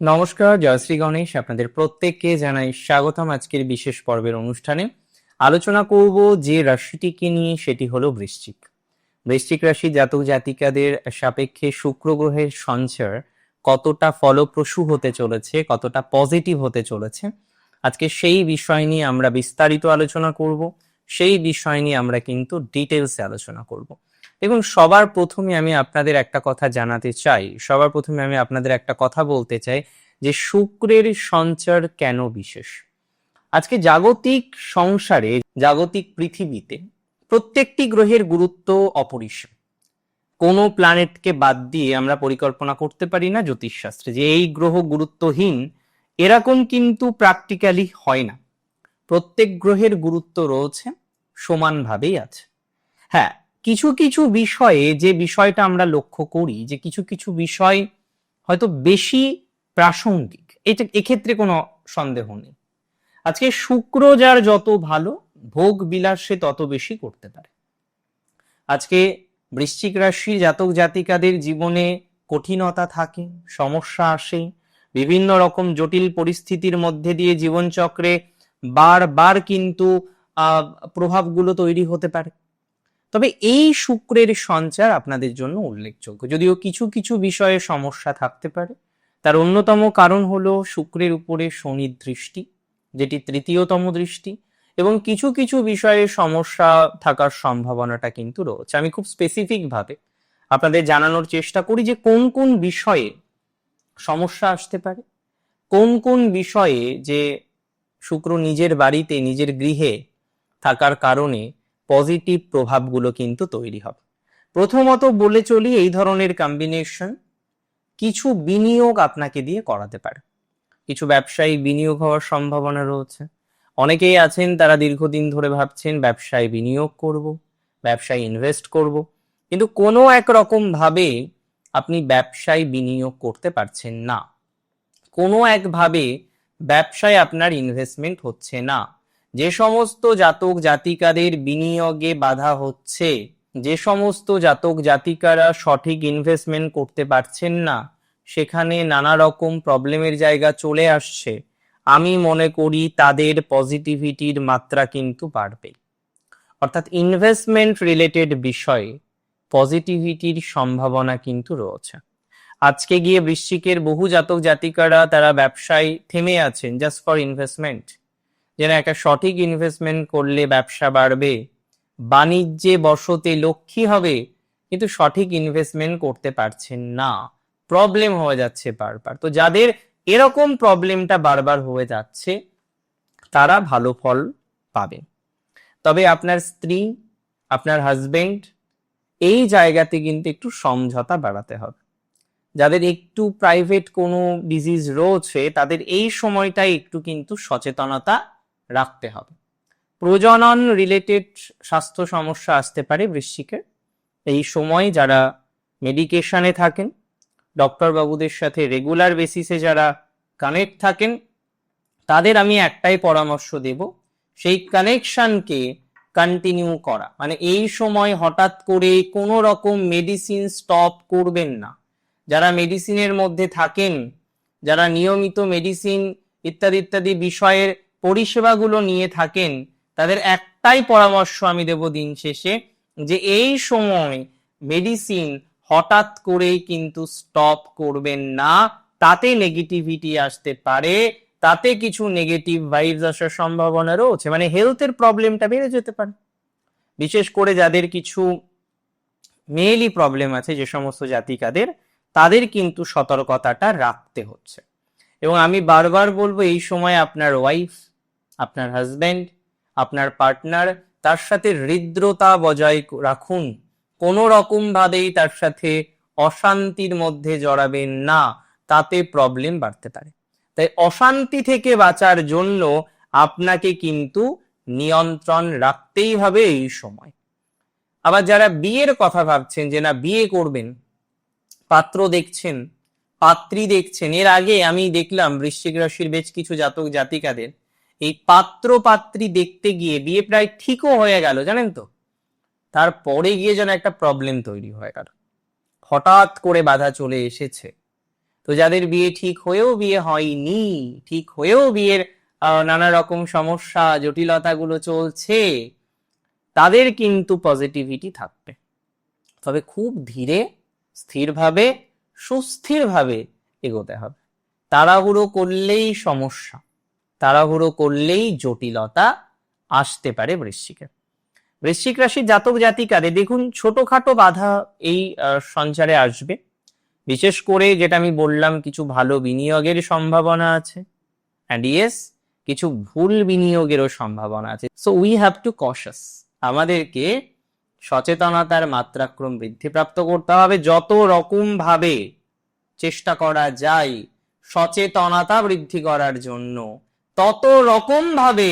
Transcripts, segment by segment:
নমস্কার জয়শ্রী গণেশ। আপনাদের প্রত্যেককে জানাই স্বাগতম আজকের বিশেষ পর্বের অনুষ্ঠানে। আলোচনা করব যে রাশিটিকে নিয়ে, সেটি হলো বৃশ্চিক। বৃশ্চিক রাশি জাতক জাতিকাদের সাপেক্ষে শুক্র গ্রহের সঞ্চার কতটা ফলপ্রসূ হতে চলেছে, কতটা পজিটিভ হতে চলেছে, আজকে সেই বিষয় নিয়ে আমরা বিস্তারিত আলোচনা করব। সেই বিষয় নিয়ে আমরা কিন্তু ডিটেলসে আলোচনা করব। দেখুন, সবার প্রথমে আমি আপনাদের একটা কথা জানাতে চাই। সবার প্রথমে আমি আপনাদের একটা কথা বলতে চাই যে, শুক্রের সঞ্চার কেন বিশেষ? আজকে জাগতিক সংসারে, জাগতিক পৃথিবীতে প্রত্যেকটি গ্রহের গুরুত্ব অপরিসীম। কোনো প্ল্যানেটকে বাদ দিয়ে আমরা পরিকল্পনা করতে পারি না জ্যোতিষশাস্ত্রে যে, এই গ্রহ গুরুত্বহীন, এরকম কিন্তু প্র্যাকটিক্যালি হয় না। প্রত্যেক গ্রহের গুরুত্ব রয়েছে, সমানভাবেই আছে। হ্যাঁ কিছু কিছু বিষয়ে যে বিষয়টা আমরা লক্ষ্য করি, যে কিছু কিছু বিষয় হয়তো বেশি প্রাসঙ্গিক, এটা এক্ষেত্রে কোনো সন্দেহ নেই। আজকে শুক্র যার যত ভালো, ভোগ বিলাস সে তত বেশি করতে পারে। আজকে বৃশ্চিক রাশি জাতক জাতিকাদের জীবনে কঠিনতা থাকে, সমস্যা আসে, বিভিন্ন রকম জটিল পরিস্থিতির মধ্যে দিয়ে জীবনচক্রে বারবার কিন্তু প্রভাবগুলো তৈরি হতে পারে। তবে এই শুক্রের সঞ্চার আপনাদের জন্য উল্লেখযোগ্য। যদিও কিছু কিছু বিষয়ে সমস্যা থাকতে পারে। তার অন্যতম কারণ হলো শুক্রের উপরে শনির দৃষ্টি, যেটি তৃতীয়তম দৃষ্টি, এবং কিছু কিছু বিষয়ে সমস্যা থাকার সম্ভাবনাটা কিন্তু রয়েছে। আমি খুব স্পেসিফিক ভাবে আপনাদের জানানোর চেষ্টা করি যে কোন কোন বিষয়ে সমস্যা আসতে পারে, কোন কোন বিষয়ে যে শুক্র নিজের বাড়িতে, নিজের গৃহে থাকার কারণে পজিটিভ প্রভাবগুলো কিন্তু তৈরি হবে। প্রথমত বলে চলি এই ধরনের কম্বিনেশন কিছু বিনিয়োগ আপনাকে দিয়ে করাতে পারে। কিছু ব্যবসায়ী বিনিয়োগ হওয়ার সম্ভাবনা রয়েছে। অনেকেই আছেন, তারা দীর্ঘদিন ধরে ভাবছেন ব্যবসায় বিনিয়োগ করব, ব্যবসায় ইনভেস্ট করব। কিন্তু কোনো এক রকম ভাবে আপনি ব্যবসায় বিনিয়োগ করতে পারছেন না। কোনো একভাবে ব্যবসায় আপনার ইনভেস্টমেন্ট হচ্ছে না। যে সমস্ত জাতক জাতিকাদের বিনিয়োগে বাধা হচ্ছে, যে সমস্ত জাতক জাতিকারা সঠিক ইনভেস্টমেন্ট করতে পারছেন না, সেখানে নানা রকম প্রবলেমের জায়গা চলে আসছে। আমি মনে করি তাদের পজিটিভিটির মাত্রা কিন্তু বাড়বে। অর্থাৎ ইনভেস্টমেন্ট রিলেটেড বিষয়ে পজিটিভিটির সম্ভাবনা কিন্তু রয়েছে। আজকে গিয়ে বৃশ্চিকের বহু জাতক জাতিকারা তারা ব্যবসায় থেমে আছেন জাস্ট ফর ইনভেস্টমেন্ট যেন একটা সঠিক ইনভেস্টমেন্ট করলে ব্যবসা বাড়বে, বাণিজ্যে বসতে লক্ষ্মী হবে, কিন্তু সঠিক ইনভেস্টমেন্ট করতে পারছেন না। প্রবলেম হয়ে যাচ্ছে বারবার। তো যাদের এরকম প্রবলেমটা বারবার হয়ে যাচ্ছে, তারা ভালো ফল পাবে। তবে আপনার স্ত্রী, আপনার হাজবেন্ড এই জায়গাতে কিন্তু একটু সমঝোতা বাড়াতে হবে। যাদের একটু প্রাইভেট কোনো ডিজিজ রয়েছে, তাদের এই সময়টাই একটু কিন্তু সচেতনতা রাখতে হবে। প্রজনন রিলেটেড স্বাস্থ্য সমস্যা আসতে পারে বৃশ্চিকের। এই সময় যারা মেডিকেশনে থাকেন ডক্টর বাবুদের সাথে রেগুলার বেসিসে যারা কানেক্ট থাকেন, তাদের আমি একটাই পরামর্শ দেব, সেই কানেকশনকে কন্টিনিউ করা। মানে এই সময় হঠাৎ করে কোনো রকম মেডিসিন স্টপ করবেন না। যারা মেডিসিনের মধ্যে থাকেন, যারা নিয়মিত মেডিসিন ইত্যাদি ইত্যাদি বিষয়ের পরিষেবাগুলো নিয়ে থাকেন, তাদের একটাই পরামর্শ আমি দেব দিন শেষে, যে এই সময় মেডিসিন হঠাৎ করেই কিন্তু স্টপ করবেন না, তাতে নেগেটিভিটি আসতে পারে, তাতে কিছু নেগেটিভ ভাইবস আসার সম্ভাবনা রয়েছে মানে হেলথের প্রবলেমটা বেড়ে যেতে পারে। বিশেষ করে যাদের কিছু মেয়েলি প্রবলেম আছে, যে সমস্ত জাতিকাদের, তাদের কিন্তু সতর্কতাটা রাখতে হচ্ছে। এবং আমি বারবার বলব, এই সময় আপনার ওয়াইফ আপনার হাজব্যান্ড আপনার পার্টনার তার সাথে হৃদ্রতা বজায় রাখুন। কোনো রকম ভাবেই তার সাথে অশান্তির মধ্যে জড়াবেন না, তাতে প্রবলেম বাড়তে পারে। তাই অশান্তি থেকে বাঁচার জন্য আপনাকে কিন্তু নিয়ন্ত্রণ রাখতেই হবে এই সময়। আবার যারা বিয়ের কথা ভাবছেন, যে না, বিয়ে করবেন, পাত্র দেখছেন, পাত্রী দেখছেন, এর আগে আমি দেখলাম, বৃশ্চিক রাশির বেশ কিছু জাতক, জাতিকাদের এই পাত্র পাত্রী দেখতে গিয়ে বিয়ে প্রায় ঠিকও হয়ে গেল, জানেন তো? তারপরে গিয়ে যেন একটা প্রবলেম তৈরি হয়ে গেল। হঠাৎ করে বাধা চলে এসেছে। তো যাদের বিয়ে ঠিক হয়েও বিয়ে হয়নি, ঠিক হয়েও বিয়ের নানা রকম সমস্যা, জটিলতাগুলো চলছে, তাদের কিন্তু পজিটিভিটি থাকবে। তবে খুব ধীরে, স্থিরভাবে, সুস্থিরভাবে এগোতে হবে। তাড়াহুড়ো করলেই সমস্যা। তাড়াহুড়ো করলেই জটিলতা আসতে পারে বৃশ্চিকে বৃশ্চিক রাশির জাতক জাতিকাদের দেখুন, ছোটখাটো বাধা এই সঞ্চারে আসবে। বিশেষ করে যেটা আমি বললাম, কিছু ভালো বিনিয়োগের সম্ভাবনা আছে। অ্যান্ড ইয়েস কিছু ভুল বিনিয়োগেরও সম্ভাবনা আছে। So we have to cautious আমাদেরকে সচেতনতার মাত্রাক্রম বৃদ্ধিপ্রাপ্ত করতে হবে। যত রকম ভাবে চেষ্টা করা যায়, সচেতনতা বৃদ্ধি করার জন্য তত রকম ভাবে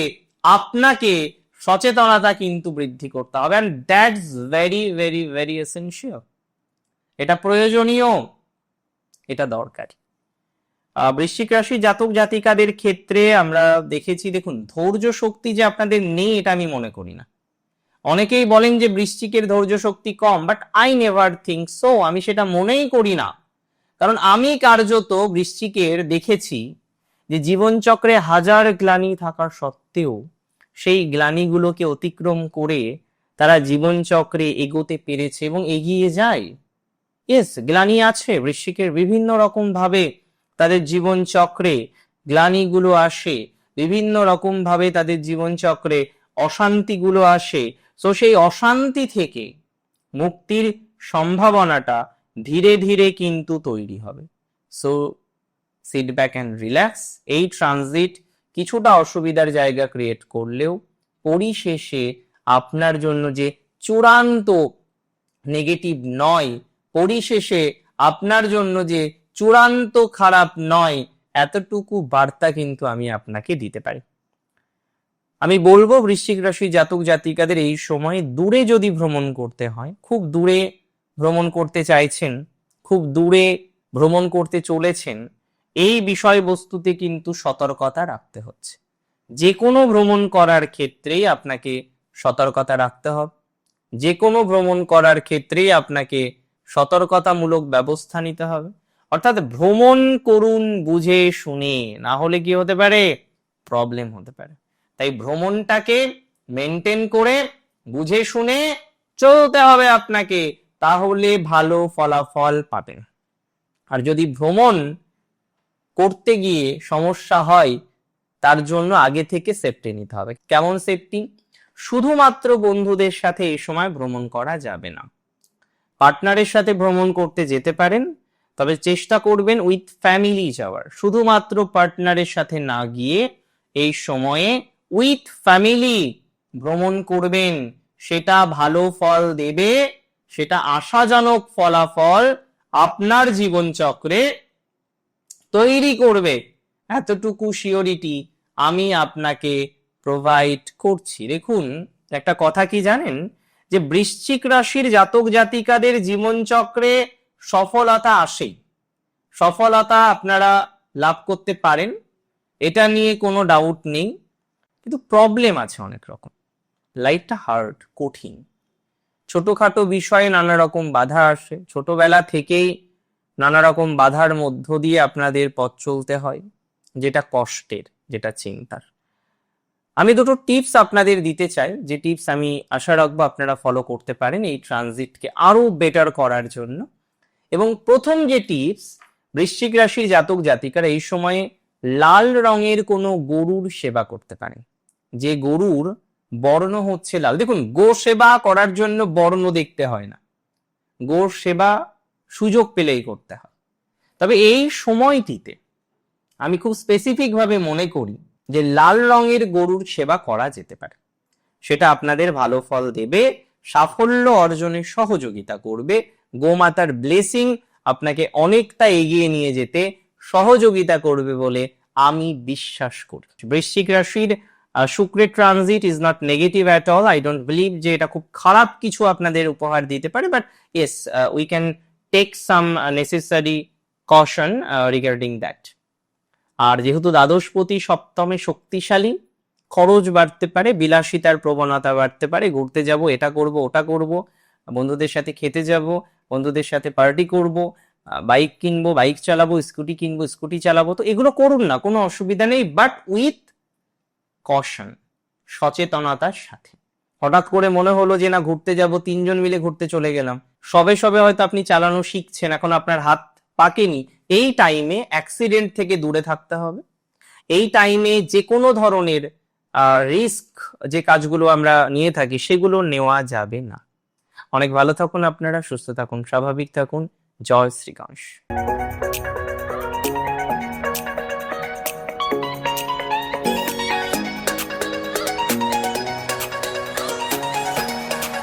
আপনাকে সচেতনতা কিন্তু বৃদ্ধি করতে হবে। And that's very very very essential এটা প্রয়োজনীয়। এটা দরকারি। বৃশ্চিক রাশি জাতক জাতিকাদের ক্ষেত্রে আমরা দেখেছি, দেখুন, ধৈর্য শক্তি যে আপনাদের নেই, এটা আমি মনে করি না। অনেকেই বলেন যে বৃশ্চিকের ধৈর্য শক্তি কম but I never think so আমি সেটা মনেই করি না। কারণ আমি কার্যত বৃশ্চিকের দেখেছি যে জীবনচক্রে হাজার গ্লানি থাকা সত্ত্বেও সেই গ্লানিগুলোকে অতিক্রম করে তারা জীবনচক্রে এগোতে পেরেছে এবং এগিয়ে যায়। ইয়েস গ্লানি আছে, বৃশ্চিকের বিভিন্ন রকম ভাবে তাদের জীবনচক্রে গ্লানিগুলো আসে, বিভিন্ন রকম ভাবে তাদের জীবনচক্রে অশান্তিগুলো আসে। তো সেই অশান্তি থেকে মুক্তির সম্ভাবনাটা ধীরে ধীরে কিন্তু তৈরি হবে। So sit back and relax এই ট্রানজিট কিছুটা অসুবিধার জায়গা ক্রিয়েট করলেও পরিশেষে আপনার জন্য যে চূড়ান্ত নেগেটিভ নয়, পরিশেষে আপনার জন্য যে চূড়ান্ত খারাপ নয়, এতটুকু বার্তা কিন্তু আমি আপনাকে দিতে পারি। আমি বলব বৃশ্চিক রাশি জাতক জাতিকাদের এই সময় দূরে যদি ভ্রমণ করতে হয়, খুব দূরে ভ্রমণ করতে চাইছেন, খুব দূরে ভ্রমণ করতে চলেছেন এই বিষয়বস্তুতে কিন্তু সতর্কতা রাখতে হচ্ছে। যে কোনো ভ্রমণ করার ক্ষেত্রেই আপনাকে সতর্কতা রাখতে হবে। যে কোনো ভ্রমণ করার ক্ষেত্রেই আপনাকে সতর্কতামূলক ব্যবস্থা নিতে হবে। অর্থাৎ ভ্রমণ করুন বুঝে শুনে, না হলে কি হতে পারে? প্রবলেম হতে পারে। তাই ভ্রমণটাকে মেনটেন করে, বুঝে শুনে চলতে হবে আপনাকে, তাহলে ভালো ফলাফল পাবেন। আর যদি ভ্রমণ করতে গিয়ে সমস্যা হয়, তার জন্য আগে থেকে সেফটি নিতে হবে। কেমন সেফটি শুধুমাত্র বন্ধুদের সাথে এই সময় ভ্রমণ করা যাবে না। পার্টনারের সাথে ভ্রমণ করতে যেতে পারেন, তবে চেষ্টা করবেন উইথ ফ্যামিলি যাওয়ার। শুধুমাত্র পার্টনারের সাথে না গিয়ে এই সময়ে উইথ ফ্যামিলি ভ্রমণ করবেন। সেটা ভালো ফল দেবে, সেটা আশাজনক ফলাফল আপনার জীবনচক্রে তৈরি করবে। এতটুকু শিওরিটি আমি আপনাকে প্রোভাইড করছি। দেখুন, একটা কথা কি জানেন? যে বৃশ্চিক রাশির জাতক জাতিকাদের জীবনচক্রে সফলতা আসেই। সফলতা আপনারা লাভ করতে পারেন, এটা নিয়ে কোনো ডাউট নেই। কিন্তু প্রবলেম আছে অনেক রকম। লাইফটা হার্ড কঠিন। ছোটখাটো বিষয়ে নানা রকম বাধা আসে। ছোটবেলা থেকেই নানা রকম বাধার মধ্য দিয়ে আপনাদের পথ চলতে হয়, যেটা কষ্টের, যেটা চিন্তার। আমি দুটো টিপস আপনাদের দিতে চাই। যে টিপস আমি আশা রাখব আপনারা ফলো করতে পারেন এই ট্রানজিটকে আরও বেটার করার জন্য। এবং প্রথম যে টিপস, বৃশ্চিক রাশির জাতক জাতিকারা এই সময়ে লাল রঙের কোনো গরুর সেবা করতে পারেন যে গরুর বর্ণ হচ্ছে লাল। দেখুন গো সেবা করার জন্য বর্ণ দেখতে হয় না। গো সেবা সুযোগ পেলেই করতে হয়। তবে এই সময়টিতে আমি খুব স্পেসিফিক ভাবে মনে করি যে লাল রঙের গরুর সেবা করা যেতে পারে। সেটা আপনাদের ভালো ফল দেবে সাফল্য অর্জনে সহযোগিতা করবে গোমাতার ব্লেসিং আপনাকে অনেকটা এগিয়ে নিয়ে যেতে সহযোগিতা করবে বলে আমি বিশ্বাস করি। বৃশ্চিক রাশির আহ, শুক্রের transit is not negative at all I don't believe যে এটা খুব খারাপ কিছু আপনাদের উপহার দিতে পারে but yes we can take some necessary caution regarding that আর যেহেতু দ্বাদশপতি সপ্তমে শক্তিশালী, খরচ বাড়তে পারে, বিলাসিতার প্রবণতা বাড়তে পারে, ঘুরতে যাব, এটা করব, ওটা করব, বন্ধুদের সাথে খেতে যাব, বন্ধুদের সাথে পার্টি করব বাইক কিনবো বাইক চালাবো স্কুটি কিনবো স্কুটি চালাবো, তো এগুলো করুন না, কোনো অসুবিধা নেই বাট উইথ কশন সচেতনতার সাথে। হঠাৎ করে মনে হলো যে না, ঘুরতে যাব, তিনজন মিলে ঘুরতে চলে গেলাম। সবে সবে হয়তো আপনি চালানো শিখছেন, এখন আপনার হাত পাকেনি। এই টাইমে অ্যাক্সিডেন্ট থেকে দূরে থাকতে হবে। এই টাইমে যে কোনো ধরনের রিস্ক যে কাজগুলো আমরা নিয়ে থাকি, সেগুলো নেওয়া যাবে না। অনেক ভালো থাকুন আপনারা, সুস্থ থাকুন, স্বাভাবিক থাকুন। জয় শ্রীকাশ